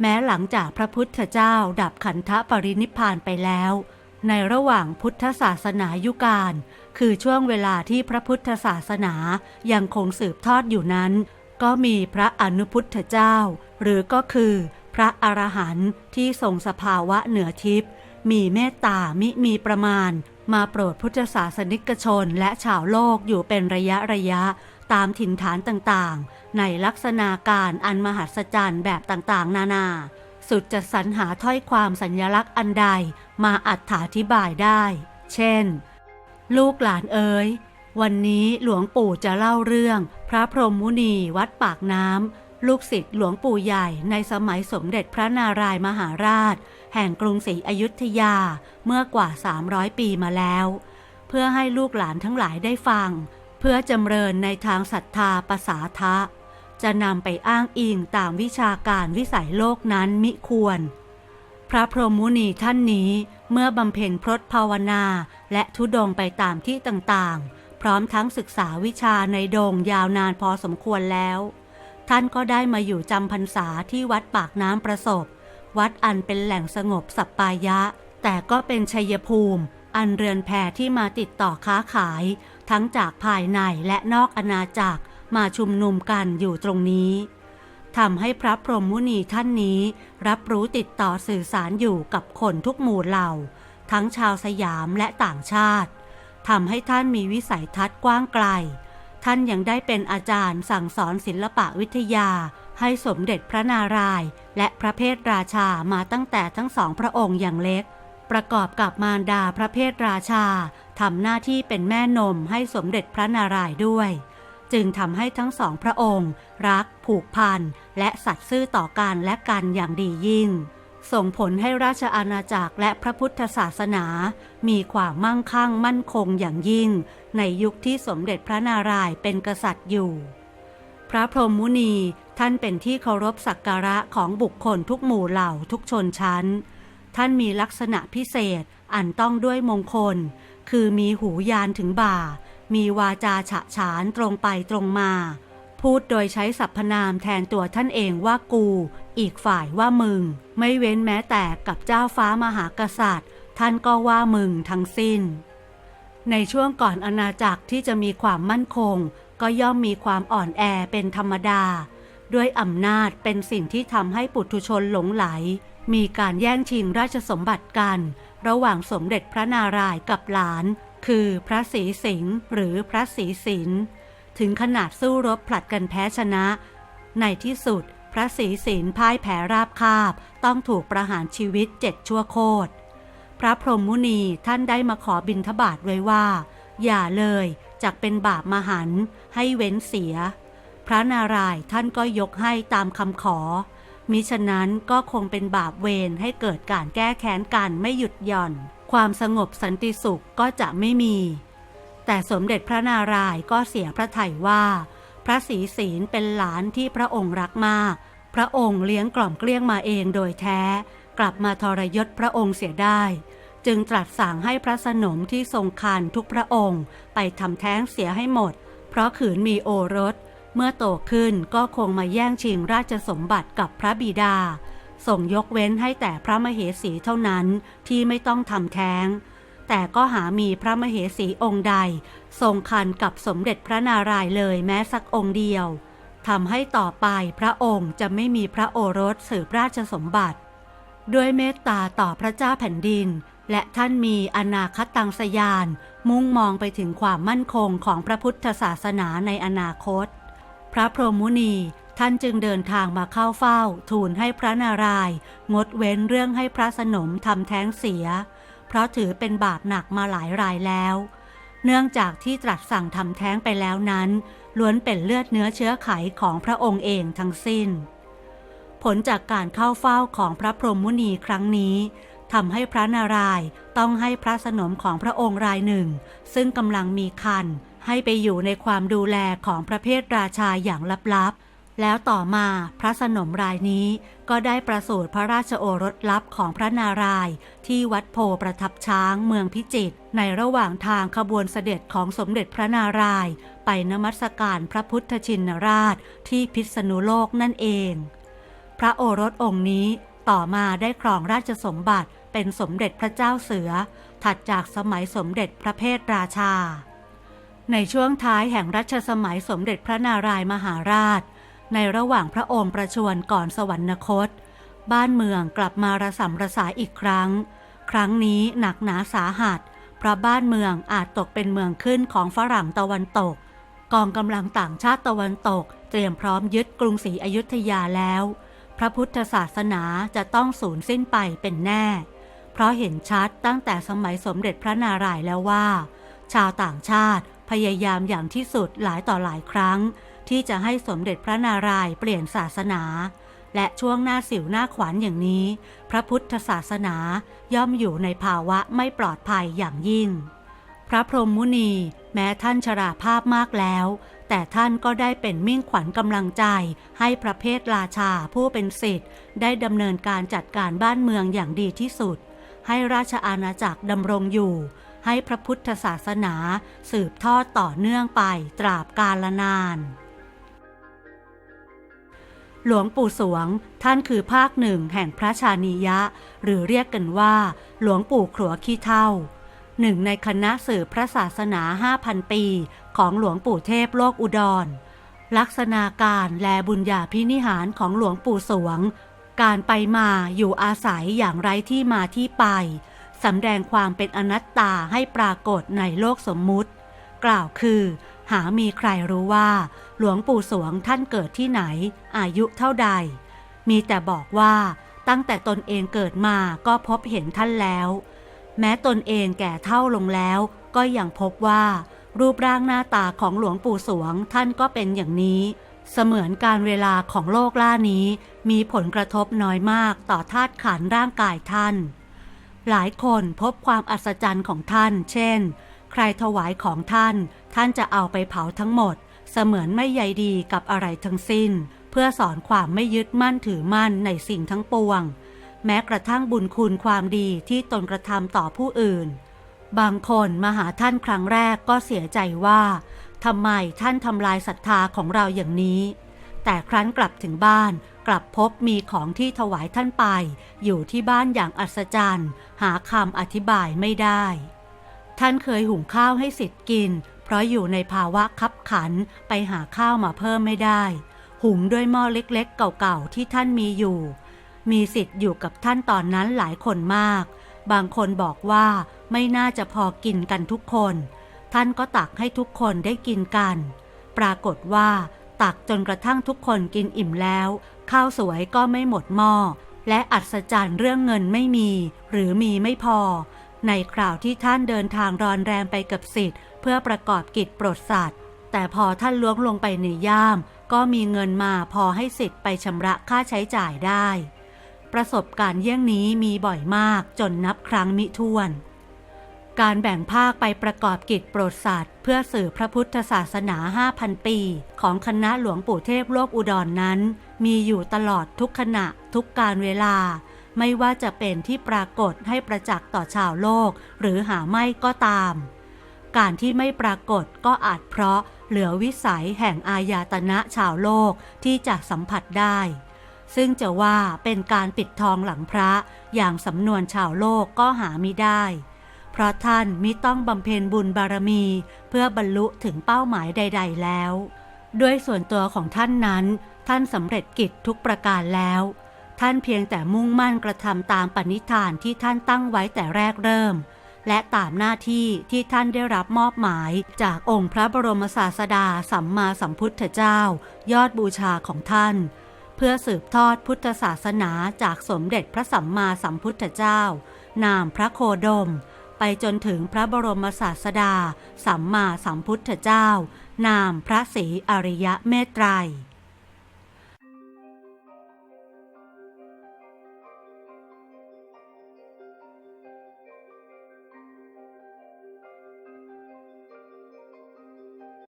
แม้หลังจากพระพุทธเจ้าดับขันธปรินิพานไปแล้ว ในระหว่างพุทธศาสนายุคานคือช่วงเวลาที่พระพุทธศาสนายังคงสืบทอดอยู่นั้น ก็มีพระอนุพุทธเจ้า หรือก็คือพระอรหันต์ที่ทรงสภาวะเหนือทิพย์มีเมตตามิมีประมาณ มาโปรดพุทธศาสนิกชนและชาวโลกอยู่เป็นระยะระยะ ตามถิ่นฐานต่างๆ ในลักษณะการอันมหัศจรรย์แบบต่างๆ นานา สุดจะสรรหาถ้อยความสัญญลักษณ์อันใดมาอัดถาธิบายได้ เช่น ลูกหลานเอ๋ยวันนี้หลวงปู่จะเล่าเรื่อง พระพรหมมุนีวัดปากน้ำลูกศิษย์หลวงปู่ใหญ่ในสมัยสมเด็จพระนารายมหาราช แห่งกรุงศรีอยุธยาเมื่อกว่า 300 ปีมาแล้ว เพื่อให้ลูกหลานทั้งหลายได้ฟัง เพื่อจำเริญในทางศรัทธาประสาทะ จะนำไปอ้างอิงตามวิชาการวิสัยโลกนั้นมิควร พระพรหมมุนีท่านนี้เมื่อบำเพ็ญพรตภาวนาและทุดงไปตามที่ต่างๆ พร้อมทั้งศึกษาวิชาในโดงยาวนานพอสมควรแล้ว ท่านก็ได้มาอยู่จำพรรษาที่วัดปากน้ำประสบ วัดอันเป็นแหล่งสงบสัปปายะ แต่ก็เป็นชัยภูมิ อันเรือนแพรที่มาติดต่อค้าขาย ทั้งจากภายในและนอกอาณาจักรมาชุมนุมกันอยู่ตรงนี้ทำให้พระพรหมมุนีท่านนี้ รับรู้ติดต่อสื่อสารอยู่กับคนทุกหมู่เหล่า ทั้งชาวสยามและต่างชาติทำให้ท่านมีวิสัยทัศน์กว้างไกล ท่านยังได้เป็นอาจารย์สั่งสอนศิลปะวิทยา ให้สมเด็จพระนารายณ์และพระเพทราชามาตั้งแต่ทั้งสองพระองค์อย่างเล็ก ประกอบกับมารดาพระเพทราชาทำหน้าที่เป็นแม่นมให้สมเด็จพระนารายณ์ด้วย จึงทำให้ทั้งสองพระองค์ รักผูกพันและสัตย์ซื่อต่อกันและกันอย่างดียิ่ง ส่งผลให้ราชอาณาจักรและพระพุทธศาสนา มีความมั่งคั่งมั่นคงอย่างยิ่ง ในยุคที่สมเด็จพระนารายณ์เป็นกษัตริย์อยู่ พระพรหมมุนีท่านเป็นที่เคารพสักการะของบุคคลทุกหมู่เหล่าทุกชนชั้น ท่านมีลักษณะพิเศษอันต้องด้วยมงคล คือมีหูยานถึงบ่า มีวาจาฉะฉานตรงไปตรงมา พูดโดยใช้สรรพนามแทนตัวท่านเองว่ากู อีกฝ่ายว่ามึง ไม่เว้นแม้แต่กับเจ้าฟ้ามหากษัตริย์ ท่านก็ว่ามึงทั้งสิ้น ในช่วงก่อนอาณาจักรที่จะมีความมั่นคง ก็ย่อมมีความอ่อนแอเป็นธรรมดา ด้วยอำนาจเป็นสิ่งที่ทำให้ปุถุชนหลงไหล มีการแย่งชิงราชสมบัติกัน ระหว่างสมเด็จพระนารายณ์กับหลาน คือพระศรีสิงห์หรือพระศรีสินถึงขนาดสู้รบผลัดกันแพ้ชนะ ในที่สุดพระศรีสินพ่ายแพ้ราบคาบ ต้องถูกประหารชีวิตเจ็ดชั่วโคตร พระพรหมมุนีท่านได้มาขอบิณฑบาตไว้ว่า อย่าเลยจักเป็นบาปมหันให้เว้นเสีย พระนารายณ์ท่านก็ยกให้ตามคำขอ มิฉะนั้นก็คงเป็นบาปเวรให้เกิดการแก้แค้นกันไม่หยุดหย่อน ความสงบสันติสุขก็จะไม่มี แต่สมเด็จพระนารายณ์ก็เสียพระทัยว่า พระศรีศีลเป็นหลานที่พระองค์รักมาก พระองค์เลี้ยงกล่อมเกลี้ยงมาเองโดยแท้ กลับมาทรยศพระองค์เสียได้จึงตรัสสั่งให้พระสนมที่ทรงคันทุกพระองค์ ไปทำแท้งเสียให้หมด เพราะขืนมีโอรส เมื่อโตขึ้นก็คงมาแย่งชิงราชสมบัติกับพระบิดาส่งยกเว้นให้แต่พระมเหสีเท่านั้นที่ไม่ต้องทำแท้ง แต่ก็หามีพระมเหสีองค์ใด ทรงคันกับสมเด็จพระนารายณ์เลยแม้สักองค์เดียวทำให้ต่อไปพระองค์จะไม่มีพระโอรสสืบราชสมบัติ ด้วยเมตตาต่อพระเจ้าแผ่นดิน และท่านมีอนาคตังสยาน มุ่งมองไปถึงความมั่นคงของพระพุทธศาสนาในอนาคต พระพรหมมุนีท่านจึงเดินทางมาเข้าเฝ้า ทูลให้พระนารายณ์งดเว้นเรื่องให้พระสนมทำแท้งเสีย เพราะถือเป็นบาปหนักมาหลายรายแล้ว เนื่องจากที่ตรัสสั่งทำแท้งไปแล้วนั้น ล้วนเป็นเลือดเนื้อเชื้อไขของพระองค์เองทั้งสิ้น ผลจากการเข้าเฝ้าของพระพรหมมุนีครั้งนี้ทำให้พระนารายณ์ต้องให้พระสนมของพระองค์รายหนึ่ง ซึ่งกำลังมีคัน ให้ไปอยู่ในความดูแลของพระเพทราชาอย่างลับๆ แล้วต่อมาพระสนมรายนี้ก็ได้ประสูติพระราชโอรสลับของพระนารายณ์ที่วัดโพประทับช้างเมืองพิจิตรในระหว่างทางขบวนเสด็จของสมเด็จพระนารายณ์ไปนมัสการพระพุทธชินราชที่พิษณุโลกนั่นเอง พระโอรสองค์นี้ต่อมาได้ครองราชสมบัติเป็นสมเด็จพระเจ้าเสือ ถัดจากสมัยสมเด็จพระเพทราชา ในช่วงท้ายแห่งรัชสมัยสมเด็จพระนารายมหาราช ในระหว่างพระองค์ประชวรก่อนสวรรคต บ้านเมืองกลับมาระสำระสายอีกครั้ง ครั้งนี้หนักหนาสาหัส เพราะบ้านเมืองอาจตกเป็นเมืองขึ้นของฝรั่งตะวันตก กองกำลังต่างชาติตะวันตก เตรียมพร้อมยึดกรุงศรีอยุธยาแล้ว พระพุทธศาสนาจะต้องสูญสิ้นไปเป็นแน่ เพราะเห็นชัดตั้งแต่สมัยสมเด็จพระนารายณ์แล้วว่า ชาวต่างชาติ พยายามอย่างที่สุดหลายต่อหลายครั้ง ที่จะให้สมเด็จพระนารายณ์เปลี่ยนศาสนา และช่วงหน้าสิวหน้าขวานอย่างนี้ พระพุทธศาสนาย่อมอยู่ในภาวะไม่ปลอดภัยอย่างยิ่ง พระพรหมมุนี แม้ท่านชราภาพมากแล้ว แต่ท่านก็ได้เป็นมิ่งขวัญกำลังใจ ให้ประเภทราชาผู้เป็นสิทธิ์ ได้ดำเนินการจัดการบ้านเมืองอย่างดีที่สุด ให้ราชอาณาจักรดำรงอยู่ ให้พระพุทธศาสนาสืบทอดต่อเนื่องไปตราบกาลนาน หลวงปู่สวงท่านคือภาคหนึ่งแห่งพระชานียะ หรือเรียกกันว่า หลวงปู่ขลัวขี้เท่าหนึ่งในคณะสืบพระศาสนา 5,000 ปี ของหลวงปู่เทพโลกอุดร ลักษณะการและบุญญาพินิหารของหลวงปู่สวง การไปมาอยู่อาศัยอย่างไรที่มาที่ไป สำแดงความเป็นอนัตตาให้ปรากฏในโลกสมมุติ กล่าวคือ หามีใครรู้ว่า หลวงปู่สวงท่านเกิดที่ไหน อายุเท่าใด มีแต่บอกว่าตั้งแต่ตนเองเกิดมาก็พบเห็นท่านแล้ว แม้ตนเองแก่เท่าลงแล้ว ก็ยังพบว่า รูปร่างหน้าตาของหลวงปู่สวงท่านก็เป็นอย่างนี้เสมือนการเวลาของโลกล่านี้ มีผลกระทบน้อยมากต่อธาตุขันร่างกายท่าน หลายคนพบความอัศจรรย์ของท่าน เช่น ใครถวายของท่าน ท่านจะเอาไปเผาทั้งหมด เสมือนไม่ใยดีกับอะไรทั้งสิ้น เพื่อสอนความไม่ยึดมั่นถือมั่นในสิ่งทั้งปวง แม้กระทั่งบุญคุณความดีที่ตนกระทำต่อผู้อื่น บางคนมาหาท่านครั้งแรกก็เสียใจว่าทำไมท่านทำลายศรัทธาของเราอย่างนี้ แต่ครั้นกลับถึงบ้าน กลับพบมีของที่ถวายท่านไป อยู่ที่บ้านอย่างอัศจรรย์ หาคำอธิบายไม่ได้ ท่านเคยหุงข้าวให้สิทธิ์กิน เพราะอยู่ในภาวะคับขันไปหาข้าวมาเพิ่มไม่ได้ หุงด้วยหม้อเล็กๆ เก่าๆ ที่ท่านมีอยู่ มีสิทธิ์อยู่กับท่านตอนนั้นหลายคนมาก บางคนบอกว่าไม่น่าจะพอกินกันทุกคน ท่านก็ตักให้ทุกคนได้กินกัน ปรากฏว่าตักจนกระทั่งทุกคนกินอิ่มแล้ว ข้าวสวยก็ไม่หมดหม้อ และอัศจรรย์เรื่องเงินไม่มี หรือมีไม่พอ ในคราวที่ท่านเดินทางรอนแรมไปกับสิทธิ์ เพื่อประกอบกิจโปรดสัตว์ แต่พอท่านล้วงลงไปในย่าม ก็มีเงินมาพอให้สิทธิ์ไปชำระค่าใช้จ่ายได้ ประสบการณ์เยี่ยงนี้มีบ่อยมากจนนับครั้งมิถ้วน การแบ่งภาคไปประกอบกิจโปรดสัตว์เพื่อสื่อพระพุทธศาสนา 5,000 ปี ของคณะหลวงปู่เทพโลกอุดรนนั้น มีอยู่ตลอดทุกขณะทุกการเวลา ไม่ว่าจะเป็นที่ปรากฏให้ประจักษ์ต่อชาวโลก หรือหาไม่ก็ตาม การที่ไม่ปรากฏก็อาจเพราะเหลือวิสัยแห่งอายาตนะชาวโลกที่จะสัมผัสได้ ซึ่งจะว่าเป็นการปิดทองหลังพระอย่างสำนวนชาวโลกก็หาไม่ได้ ราะท่านมิต้องบำเพ็ญบุญบารมีเพื่อบรรลุถึงเป้าหมายใด ๆ แล้ว ด้วยส่วนตัวของท่านนั้น ท่านสำเร็จกิจทุกประการแล้ว ท่านเพียงแต่มุ่งมั่นกระทำตามปณิธานที่ท่านตั้งไว้แต่แรกเริ่ม และตามหน้าที่ที่ท่านได้รับมอบหมายจากองค์พระบรมศาสดาสัมมาสัมพุทธเจ้า ยอดบูชาของท่าน เพื่อสืบทอดพุทธศาสนาจากสมเด็จพระสัมมาสัมพุทธเจ้านามพระโคดม ไปจนถึงพระบรมศาสดา สัมมาสัมพุทธเจ้า นามพระศรีอริยะเมตไตร